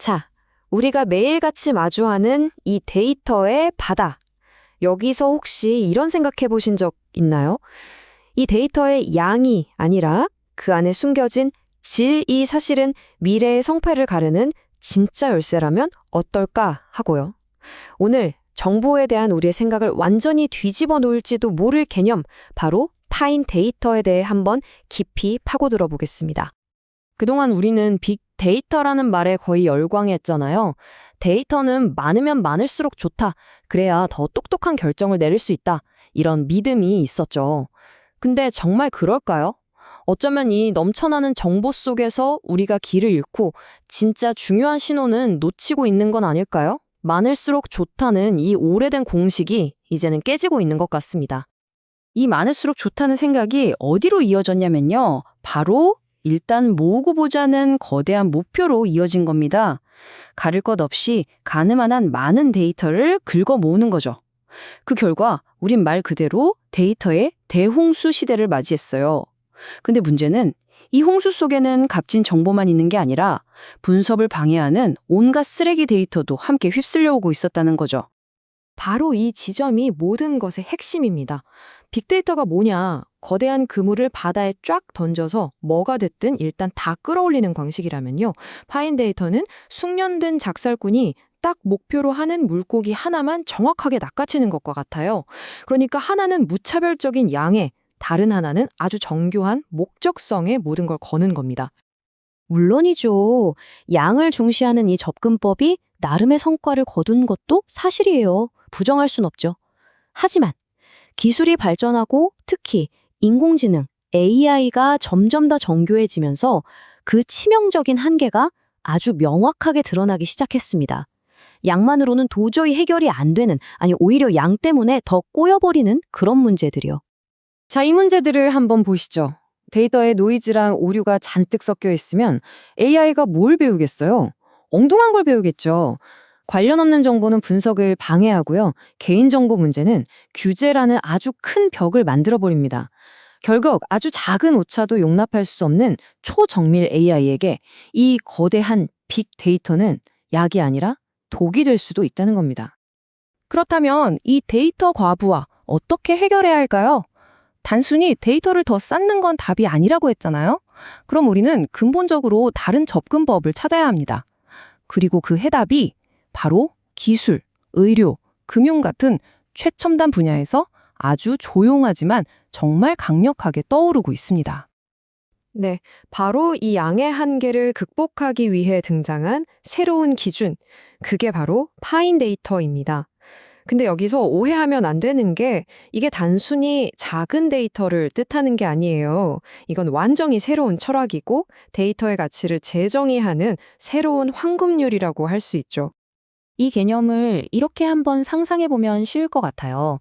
자, 우리가 매일같이 마주하는 이 데이터의 바다. 여기서 혹시 이런 생각해 보신 적 있나요? 이 데이터의 양이 아니라 그 안에 숨겨진 질이 사실은 미래의 성패를 가르는 진짜 열쇠라면 어떨까 하고요. 오늘 정보에 대한 우리의 생각을 완전히 뒤집어 놓을지도 모를 개념, 바로 파인 데이터에 대해 한번 깊이 파고들어 보겠습니다. 그동안 우리는 빅데이터라는 말에 거의 열광했잖아요. 데이터는 많으면 많을수록 좋다. 그래야 더 똑똑한 결정을 내릴 수 있다. 이런 믿음이 있었죠. 근데 정말 그럴까요? 어쩌면 이 넘쳐나는 정보 속에서 우리가 길을 잃고 진짜 중요한 신호는 놓치고 있는 건 아닐까요? 많을수록 좋다는 이 오래된 공식이 이제는 깨지고 있는 것 같습니다. 이 많을수록 좋다는 생각이 어디로 이어졌냐면요. 바로 일단 모으고 보자는 거대한 목표로 이어진 겁니다. 가릴 것 없이 가늠한 많은 데이터를 긁어 모으는 거죠. 그 결과 우린 말 그대로 데이터의 대홍수 시대를 맞이했어요. 근데 문제는 이 홍수 속에는 값진 정보만 있는 게 아니라 분석을 방해하는 온갖 쓰레기 데이터도 함께 휩쓸려 오고 있었다는 거죠. 바로 이 지점이 모든 것의 핵심입니다. 빅데이터가 뭐냐? 거대한 그물을 바다에 쫙 던져서 뭐가 됐든 일단 다 끌어올리는 방식이라면요. 파인 데이터는 숙련된 작살꾼이 딱 목표로 하는 물고기 하나만 정확하게 낚아채는 것과 같아요. 그러니까 하나는 무차별적인 양에, 다른 하나는 아주 정교한 목적성에 모든 걸 거는 겁니다. 물론이죠. 양을 중시하는 이 접근법이 나름의 성과를 거둔 것도 사실이에요. 부정할 순 없죠. 하지만 기술이 발전하고 특히 인공지능, AI가 점점 더 정교해지면서 그 치명적인 한계가 아주 명확하게 드러나기 시작했습니다. 양만으로는 도저히 해결이 안 되는, 아니 오히려 양 때문에 더 꼬여버리는 그런 문제들이요. 자, 이 문제들을 한번 보시죠. 데이터에 노이즈랑 오류가 잔뜩 섞여 있으면 AI가 뭘 배우겠어요? 엉뚱한 걸 배우겠죠. 관련 없는 정보는 분석을 방해하고요. 개인정보 문제는 규제라는 아주 큰 벽을 만들어버립니다. 결국 아주 작은 오차도 용납할 수 없는 초정밀 AI에게 이 거대한 빅데이터는 약이 아니라 독이 될 수도 있다는 겁니다. 그렇다면 이 데이터 과부하 어떻게 해결해야 할까요? 단순히 데이터를 더 쌓는 건 답이 아니라고 했잖아요. 그럼 우리는 근본적으로 다른 접근법을 찾아야 합니다. 그리고 그 해답이 바로 기술, 의료, 금융 같은 최첨단 분야에서 아주 조용하지만 정말 강력하게 떠오르고 있습니다. 네, 바로 이 양의 한계를 극복하기 위해 등장한 새로운 기준, 그게 바로 파인 데이터입니다. 근데 여기서 오해하면 안 되는 게 이게 단순히 작은 데이터를 뜻하는 게 아니에요. 이건 완전히 새로운 철학이고 데이터의 가치를 재정의하는 새로운 황금률이라고 할 수 있죠. 이 개념을 이렇게 한번 상상해 보면 쉬울 것 같아요.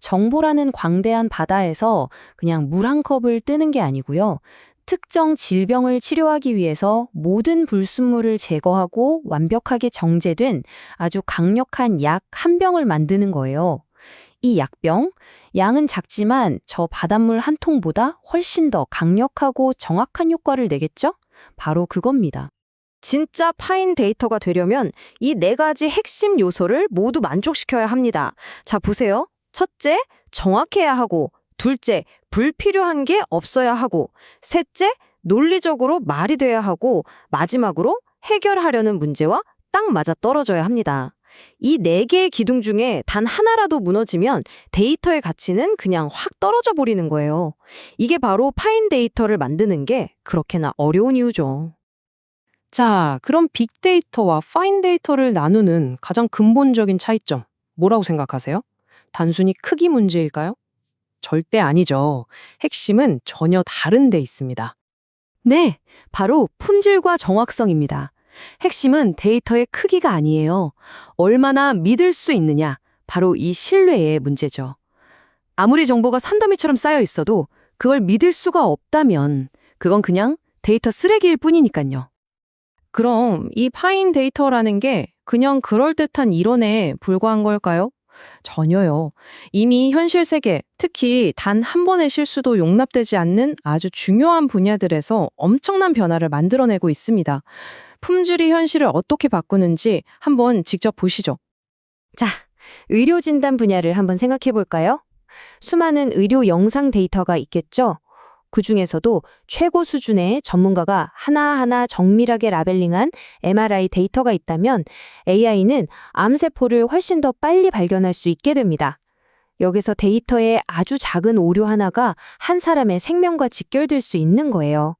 정보라는 광대한 바다에서 그냥 물 한 컵을 뜨는 게 아니고요. 특정 질병을 치료하기 위해서 모든 불순물을 제거하고 완벽하게 정제된 아주 강력한 약 한 병을 만드는 거예요. 이 약병, 양은 작지만 저 바닷물 한 통보다 훨씬 더 강력하고 정확한 효과를 내겠죠? 바로 그겁니다. 진짜 파인 데이터가 되려면 이 네 가지 핵심 요소를 모두 만족시켜야 합니다. 자, 보세요. 첫째, 정확해야 하고, 둘째, 불필요한 게 없어야 하고, 셋째, 논리적으로 말이 돼야 하고, 마지막으로 해결하려는 문제와 딱 맞아 떨어져야 합니다. 이 네 개의 기둥 중에 단 하나라도 무너지면 데이터의 가치는 그냥 확 떨어져 버리는 거예요. 이게 바로 파인 데이터를 만드는 게 그렇게나 어려운 이유죠. 자, 그럼 빅데이터와 파인 데이터를 나누는 가장 근본적인 차이점, 뭐라고 생각하세요? 단순히 크기 문제일까요? 절대 아니죠. 핵심은 전혀 다른 데 있습니다. 네, 바로 품질과 정확성입니다. 핵심은 데이터의 크기가 아니에요. 얼마나 믿을 수 있느냐, 바로 이 신뢰의 문제죠. 아무리 정보가 산더미처럼 쌓여 있어도 그걸 믿을 수가 없다면 그건 그냥 데이터 쓰레기일 뿐이니까요. 그럼 이 파인 데이터라는 게 그냥 그럴듯한 이론에 불과한 걸까요? 전혀요. 이미 현실 세계, 특히 단 한 번의 실수도 용납되지 않는 아주 중요한 분야들에서 엄청난 변화를 만들어내고 있습니다. 품질이 현실을 어떻게 바꾸는지 한번 직접 보시죠. 자, 의료 진단 분야를 한번 생각해 볼까요? 수많은 의료 영상 데이터가 있겠죠? 그 중에서도 최고 수준의 전문가가 하나하나 정밀하게 라벨링한 MRI 데이터가 있다면 AI는 암세포를 훨씬 더 빨리 발견할 수 있게 됩니다. 여기서 데이터의 아주 작은 오류 하나가 한 사람의 생명과 직결될 수 있는 거예요.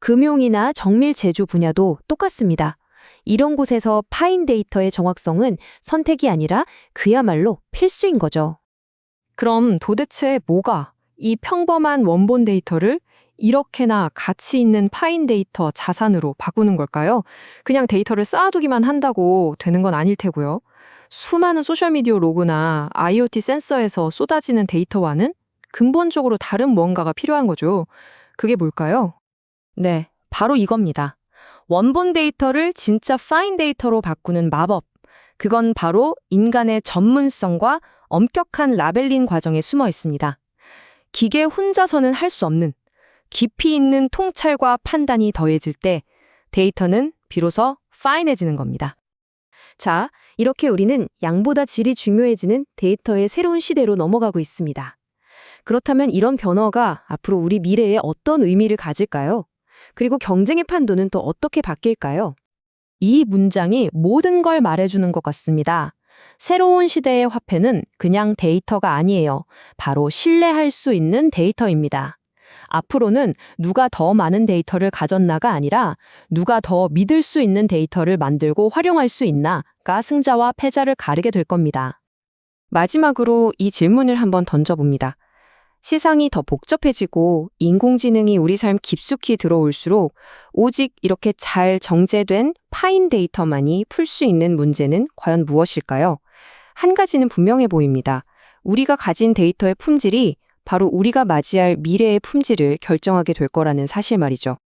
금융이나 정밀 제조 분야도 똑같습니다. 이런 곳에서 파인 데이터의 정확성은 선택이 아니라 그야말로 필수인 거죠. 그럼 도대체 뭐가 이 평범한 원본 데이터를 이렇게나 가치 있는 파인 데이터 자산으로 바꾸는 걸까요? 그냥 데이터를 쌓아두기만 한다고 되는 건 아닐 테고요. 수많은 소셜미디어 로그나 IoT 센서에서 쏟아지는 데이터와는 근본적으로 다른 뭔가가 필요한 거죠. 그게 뭘까요? 네, 바로 이겁니다. 원본 데이터를 진짜 파인 데이터로 바꾸는 마법. 그건 바로 인간의 전문성과 엄격한 라벨링 과정에 숨어 있습니다. 기계 혼자서는 할 수 없는 깊이 있는 통찰과 판단이 더해질 때 데이터는 비로소 파인해지는 겁니다. 자, 이렇게 우리는 양보다 질이 중요해지는 데이터의 새로운 시대로 넘어가고 있습니다. 그렇다면 이런 변화가 앞으로 우리 미래에 어떤 의미를 가질까요? 그리고 경쟁의 판도는 또 어떻게 바뀔까요? 이 문장이 모든 걸 말해주는 것 같습니다. 새로운 시대의 화폐는 그냥 데이터가 아니에요. 바로 신뢰할 수 있는 데이터입니다. 앞으로는 누가 더 많은 데이터를 가졌나가 아니라 누가 더 믿을 수 있는 데이터를 만들고 활용할 수 있나가 승자와 패자를 가르게 될 겁니다. 마지막으로 이 질문을 한번 던져봅니다. 세상이 더 복잡해지고 인공지능이 우리 삶 깊숙이 들어올수록 오직 이렇게 잘 정제된 파인 데이터만이 풀 수 있는 문제는 과연 무엇일까요? 한 가지는 분명해 보입니다. 우리가 가진 데이터의 품질이 바로 우리가 맞이할 미래의 품질을 결정하게 될 거라는 사실 말이죠.